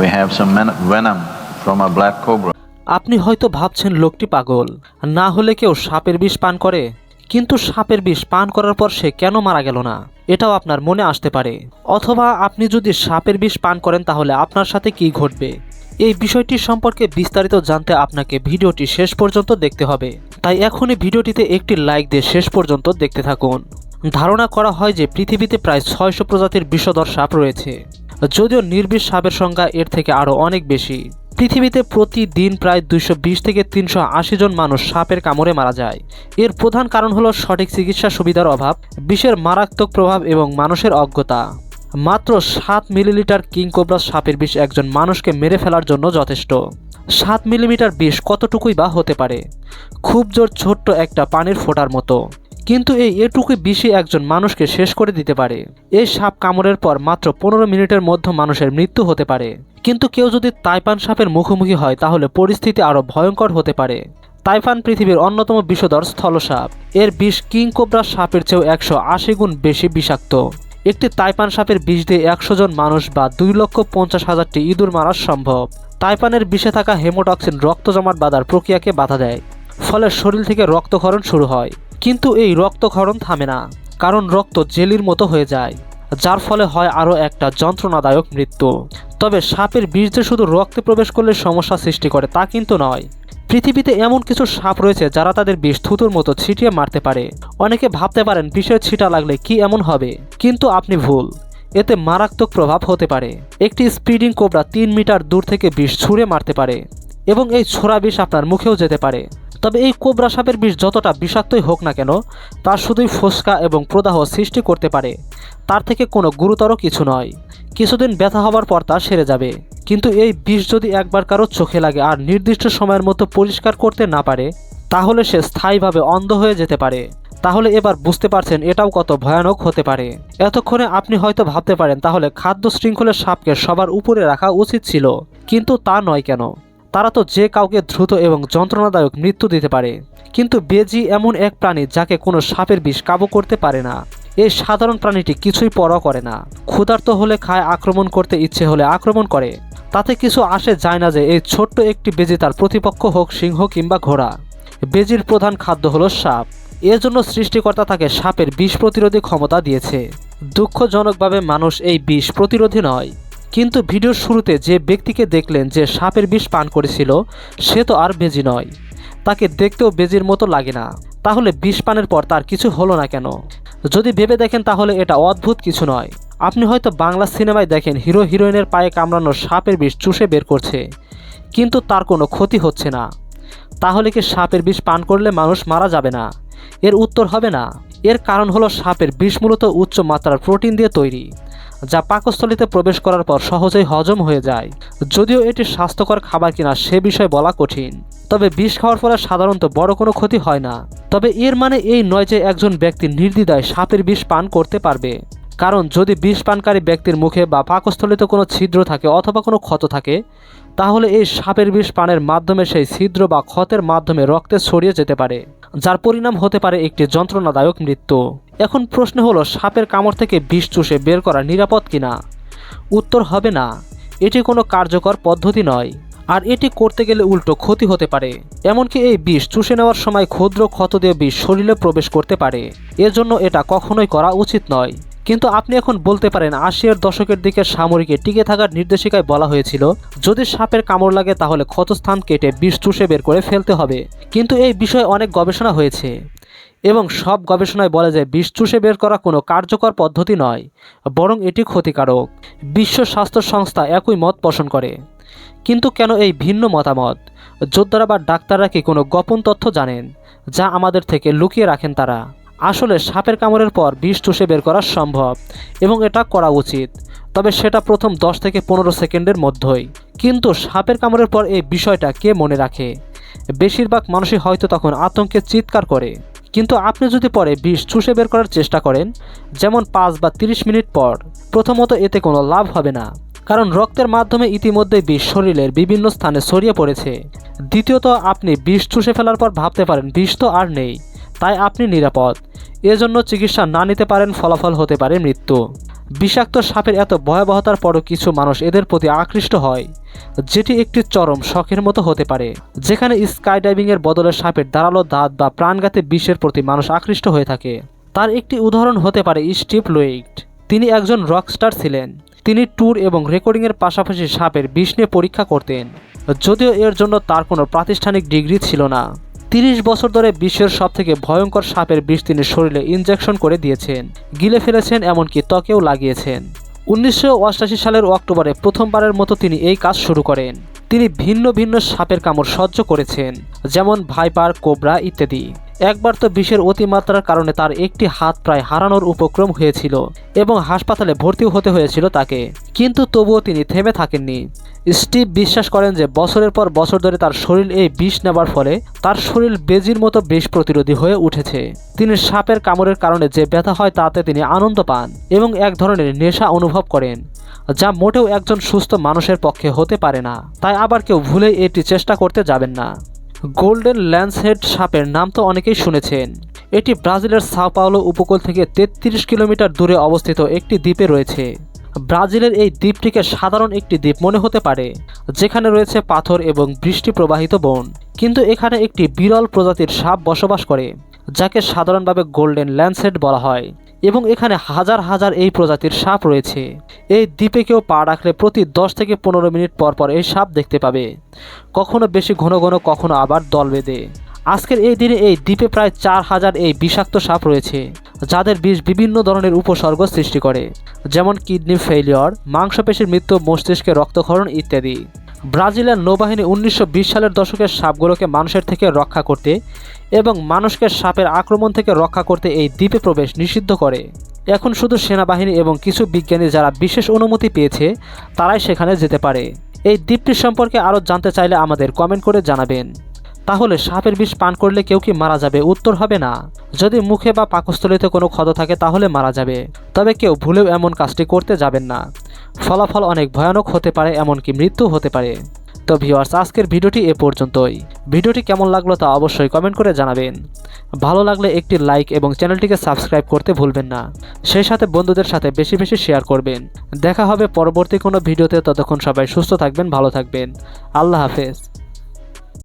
We have some venom from a black cobra. আপনি হয়তো ভাবছেন লোকটি পাগল। না হলে কেউ সাপের বিষ পান করে? কিন্তু সাপের বিষ পান করার পর সে কেন মারা গেল না? এটাও আপনার মনে আসতে পারে। অথবা আপনি যদি সাপের বিষ পান করেন তাহলে আপনার সাথে কি ঘটবে? এই বিষয়টি সম্পর্কে বিস্তারিত জানতে আপনাকে ভিডিওটি শেষ পর্যন্ত দেখতে হবে। তাই এখনই ভিডিওটিতে একটি লাইক দিয়ে শেষ পর্যন্ত দেখতে থাকুন। ধারণা করা হয় যে পৃথিবীতে প্রায় ছয়শো প্রজাতির বিষধর সাপ রয়েছে। যদিও নির্বিষ সাপের সংখ্যা এর থেকে আরও অনেক বেশি। পৃথিবীতে প্রতিদিন প্রায় বিশ থেকে তিনশো আশি জন মানুষ সাপের কামড়ে মারা যায়। এর প্রধান কারণ হলো সঠিক চিকিৎসা সুবিধার অভাব, বিষের মারাত্মক প্রভাব এবং মানুষের অজ্ঞতা। মাত্র সাত মিলিলিটার কিংকোবরা সাপের বিষ একজন মানুষকে মেরে ফেলার জন্য যথেষ্ট। সাত মিলিমিটার বিষ কতটুকুই বা হতে পারে? খুব জোর ছোট্ট একটা পানির ফোঁটার মতো। কিন্তু এই এটুকু বিষই একজন মানুষকে শেষ করে দিতে পারে। এই সাপ কামড়ের পর মাত্র পনেরো মিনিটের মধ্যে মানুষের মৃত্যু হতে পারে। কিন্তু কেউ যদি তাইপান সাপের মুখোমুখি হয়, তাহলে পরিস্থিতি আরও ভয়ঙ্কর হতে পারে। তাইফান পৃথিবীর অন্যতম বিষধর স্থলসাপ এর বিষ কিং কোবরা সাপের চেয়েও একশো আশি গুণ বেশি বিষাক্ত। একটি তাইপান সাপের বিষ দিয়ে একশো জন মানুষ বা দুই লক্ষ পঞ্চাশ হাজারটি ইঁদুর মারা সম্ভব। তাইপানের বিষে থাকা হেমোটক্সিন রক্ত জমাট বাঁধার প্রক্রিয়াকে বাধা দেয়। ফলে শরীর থেকে রক্তক্ষরণ শুরু হয়। কিন্তু এই রক্তক্ষরণ থামে না, কারণ রক্ত জেলির মতো হয়ে যায়, যার ফলে হয় আরও একটা যন্ত্রণাদায়ক মৃত্যু। তবে সাপের বিষ যে শুধু রক্তে প্রবেশ করলে সমস্যা সৃষ্টি করে তা কিন্তু নয়। পৃথিবীতে এমন কিছু সাপ রয়েছে যারা তাদের বিষ থুতুর মতো ছিটিয়ে মারতে পারে। অনেকে ভাবতে পারেন বিষের ছিটা লাগলে কি এমন হবে, কিন্তু আপনি ভুল। এতে মারাত্মক প্রভাব হতে পারে। একটি স্পিডিং কোবরা তিন মিটার দূর থেকে বিষ ছুঁড়ে মারতে পারে এবং এই ছোড়া বিষ আপনার মুখেও যেতে পারে। তবে এই কোবরা সাপের বিষ যতটা বিষাক্তই হোক না কেন, তা শুধুই ফোসকা এবং প্রদাহ সৃষ্টি করতে পারে। তার থেকে কোনো গুরুতর কিছু নয়। কিছুদিন ব্যথা হবার পর তা সেরে যাবে। কিন্তু এই বিষ যদি একবার কারও চোখে লাগে আর নির্দিষ্ট সময়ের মতো পরিষ্কার করতে না পারে, তাহলে সে স্থায়ীভাবে অন্ধ হয়ে যেতে পারে। তাহলে এবার বুঝতে পারছেন এটাও কত ভয়ানক হতে পারে। এতক্ষণে আপনি হয়তো ভাবতে পারেন তাহলে খাদ্য শৃঙ্খলের সাপকে সবার উপরে রাখা উচিত ছিল, কিন্তু তা নয় কেন? তারা তো যে কাউকে দ্রুত এবং যন্ত্রণাদায়ক মৃত্যু দিতে পারে। কিন্তু বেজি এমন এক প্রাণী যাকে কোনো সাপের বিষ কাবু করতে পারে না। এই সাধারণ প্রাণীটি কিছুই পরও করে না। ক্ষুধার্ত হলে খায়, আক্রমণ করতে ইচ্ছে হলে আক্রমণ করে। তাতে কিছু আসে যায় না যে এই ছোট্ট একটি বেজি তার প্রতিপক্ষ হোক সিংহ কিংবা ঘোড়া। বেজির প্রধান খাদ্য হলো সাপ। এর জন্য সৃষ্টিকর্তা তাকে সাপের বিষ প্রতিরোধী ক্ষমতা দিয়েছে। দুঃখজনকভাবে মানুষ এই বিষ প্রতিরোধী নয়। কিন্তু ভিডিওর শুরুতে যে ব্যক্তিকে দেখলেন যে সাপের বিষ পান করেছিল, সে তো আর বেজি নয়। তাকে দেখতেও বেজির মতো লাগে না। তাহলে বিষ পানের পর তার কিছু হলো না কেন? যদি ভেবে দেখেন তাহলে এটা অদ্ভুত কিছু নয়। আপনি হয়তো বাংলা সিনেমায় দেখেন হিরো হিরোইনের পায়ে কামড়ানো সাপের বিষ চুষে বের করছে, কিন্তু তার কোনো ক্ষতি হচ্ছে না। তাহলে কি সাপের বিষ পান করলে মানুষ মারা যাবে না? এর উত্তর হবে না। এর কারণ হলো সাপের বিষ মূলত উচ্চ মাত্রার প্রোটিন দিয়ে তৈরি। যা পাকস্থলিতে প্রবেশ করার পর সহজেই হজম হয়ে যায়। যদিও এটি স্বাস্থ্যকর খাবার কিনা সে বিষয়ে বলা কঠিন। তবে বিষ খাওয়ার ফলে সাধারণত বড় কোনো ক্ষতি হয় না। তবে এর মানে এই নয় যে একজন ব্যক্তি নির্দ্বিধায় সাপের বিষ পান করতে পারবে। কারণ যদি বিষ পানকারী ব্যক্তির মুখে বা পাকস্থলিতে কোনো ছিদ্র থাকে অথবা কোনো ক্ষত থাকে, তাহলে এই সাপের বিষ পানের মাধ্যমে সেই ছিদ্র বা ক্ষতের মাধ্যমে রক্তে ছড়িয়ে যেতে পারে। যার পরিণাম হতে পারে একটি যন্ত্রণাদায়ক মৃত্যু। এখন প্রশ্ন হলো, সাপের কামড় থেকে বিষ চুষে বের করা নিরাপদ কিনা? উত্তর হবে না। এটি কোনো কার্যকর পদ্ধতি নয়। আর এটি করতে গেলে উল্টো ক্ষতি হতে পারে। এমনকি এই বিষ চুষে নেওয়ার সময় ক্ষুদ্র ক্ষত দিয়ে বিষ শরীরে প্রবেশ করতে পারে। এজন্য এটা কখনোই করা উচিত নয়। কিন্তু আপনি এখন বলতে পারেন আশিয়ার দশকের দিকে সামরিকে টিকে থাকার নির্দেশিকায় বলা হয়েছিল, যদি সাপের কামড় লাগে তাহলে ক্ষতস্থান কেটে বিষ চুষে বের করে ফেলতে হবে। কিন্তু এই বিষয়ে অনেক গবেষণা হয়েছে। এবং সব গবেষণায় বলে যে বিষ চুষে বের করা কোনো কার্যকর পদ্ধতি নয়, বরং এটি ক্ষতিকারক। বিশ্ব স্বাস্থ্য সংস্থা একই মত পোষণ করে। কিন্তু কেন এই ভিন্ন মতামত? যোদ্ধারা বা ডাক্তাররা কি কোনো গোপন তথ্য জানেন, যা আমাদের থেকে লুকিয়ে রাখেন তারা? আসলে সাপের কামড়ের পর বিষ চুষে বের করা সম্ভব এবং এটা করা উচিত। তবে সেটা প্রথম দশ থেকে পনেরো সেকেন্ডের মধ্যেই। কিন্তু সাপের কামড়ের পর এই বিষয়টা কে মনে রাখে? বেশিরভাগ মানুষই হয়তো তখন আতঙ্কে চিৎকার করে। কিন্তু আপনি যদি পরে বিষ চুষে বের করার চেষ্টা করেন, যেমন পাঁচ বা তিরিশ মিনিট পর, প্রথমত এতে কোনো লাভ হবে না। কারণ রক্তের মাধ্যমে ইতিমধ্যে বিষ শরীরের বিভিন্ন স্থানে ছড়িয়ে পড়েছে। দ্বিতীয়ত, আপনি বিষ চুষে ফেলার পর ভাবতে পারেন বিষ তো আর নেই। তাই আপনি নিরাপদ। এজন্য চিকিৎসা না নিতে পারেন ফলাফল হতে পারে মৃত্যু। বিষাক্ত সাপের এত ভয়াবহতার পরও কিছু মানুষ এদের প্রতি আকৃষ্ট হয়, যেটি একটি চরম শখের মতো হতে পারে, যেখানে স্কাই ডাইভিংয়ের বদলে সাপের ধারালো দাঁত বা প্রাণঘাতে বিষের প্রতি মানুষ আকৃষ্ট হয়ে থাকে। তার একটি উদাহরণ হতে পারে স্টিভ লুইট তিনি একজন রকস্টার ছিলেন। তিনি ট্যুর এবং রেকর্ডিংয়ের পাশাপাশি সাপের বিষ নিয়ে পরীক্ষা করতেন, যদিও এর জন্য তার কোনো প্রাতিষ্ঠানিক ডিগ্রি ছিল না। তিরিশ বছর ধরে বিশ্বের সবথেকে ভয়ঙ্কর সাপের বিষ তিনি শরীরে ইনজেকশন করে দিয়েছেন। গিলে ফেলেছেন এমনকি ত্বকেও লাগিয়েছেন। উনিশশো সালের অক্টোবরে প্রথমবারের মতো তিনি এই কাজ শুরু করেন। তিনি ভিন্ন ভিন্ন সাপের কামড় সহ্য করেছেন, যেমন ভাইপার, কোবরা ইত্যাদি। একবার তো বিষের অতিমাত্রার কারণে তার একটি হাত প্রায় হারানোর উপক্রম হয়েছিল এবং হাসপাতালে ভর্তিও হতে হয়েছিল তাকে। কিন্তু তবুও তিনি থেমে থাকেননি। স্টিভ বিশ্বাস করেন যে বছরের পর বছর ধরে তার শরীর এই বিষ নেবার ফলে তার শরীর বেজির মতো বিষ প্রতিরোধী হয়ে উঠেছে। তিনি সাপের কামড়ের কারণে যে ব্যথা হয় তাতে তিনি আনন্দ পান এবং এক ধরনের নেশা অনুভব করেন, যা মোটেও একজন সুস্থ মানুষের পক্ষে হতে পারে না। তাই আবার কেউ ভুলে এটি চেষ্টা করতে যাবেন না। গোল্ডেন ল্যান্সহেড সাপের নাম তো অনেকেই শুনেছেন। এটি ব্রাজিলের সাও পাওলো উপকূল থেকে তেত্রিশ কিলোমিটার দূরে অবস্থিত একটি দ্বীপে রয়েছে। ব্রাজিলের এই দ্বীপটিকে সাধারণ একটি দ্বীপ মনে হতে পারে, যেখানে রয়েছে পাথর এবং বৃষ্টি প্রবাহিত বন। কিন্তু এখানে একটি বিরল প্রজাতির সাপ বসবাস করে। যাকে সাধারণভাবে গোল্ডেন ল্যান্ডসেট বলা হয় এবং এখানে হাজার হাজার এই প্রজাতির সাপ রয়েছে। এই দ্বীপে কেউ পা রাখলে প্রতি দশ থেকে পনেরো মিনিট পর পর এই সাপ দেখতে পাবে। কখনো বেশি ঘন ঘন, কখনো আবার দল বেঁধে। আজকের এই দিনে এই দ্বীপে প্রায় চার হাজার এই বিষাক্ত সাপ রয়েছে, যাদের বিষ বিভিন্ন ধরনের উপসর্গ সৃষ্টি করে, যেমন কিডনি ফেলিওর মাংসপেশির মৃত্যু, মস্তিষ্কে রক্তক্ষরণ ইত্যাদি। ব্রাজিলের নৌবাহিনী উনিশশো বিশ সালের দশকের সাপগুলোকে মানুষের থেকে রক্ষা করতে এবং মানুষকে সাপের আক্রমণ থেকে রক্ষা করতে এই দ্বীপে প্রবেশ নিষিদ্ধ করে। এখন শুধু সেনাবাহিনী এবং কিছু বিজ্ঞানী যারা বিশেষ অনুমতি পেয়েছে, তারাই সেখানে যেতে পারে। এই দ্বীপটি সম্পর্কে আরও জানতে চাইলে আমাদের কমেন্ট করে জানাবেন। তাহলে সাপের বিষ পান করলে কেউ কি মারা যাবে? উত্তর হবে না। যদি মুখে বা পাকস্থলিতে কোনো ক্ষত থাকে, তাহলে মারা যাবে। তবে কেউ ভুলেও এমন কাজটি করতে যাবেন না। ফলাফল অনেক ভয়ানক হতে পারে, এমনকি মৃত্যু হতে পারে। তো ভিউয়ার্স, আজকের ভিডিওটি এ পর্যন্তই। ভিডিওটি কেমন লাগল তা অবশ্যই কমেন্ট করে জানাবেন। ভালো লাগলে একটি লাইক এবং চ্যানেলটিকে সাবস্ক্রাইব করতে ভুলবেন না। সেই সাথে বন্ধুদের সাথে বেশি বেশি শেয়ার করবেন। দেখা হবে পরবর্তী কোনো ভিডিওতে। ততক্ষণ সবাই সুস্থ থাকবেন, ভালো থাকবেন। আল্লাহ হাফেজ।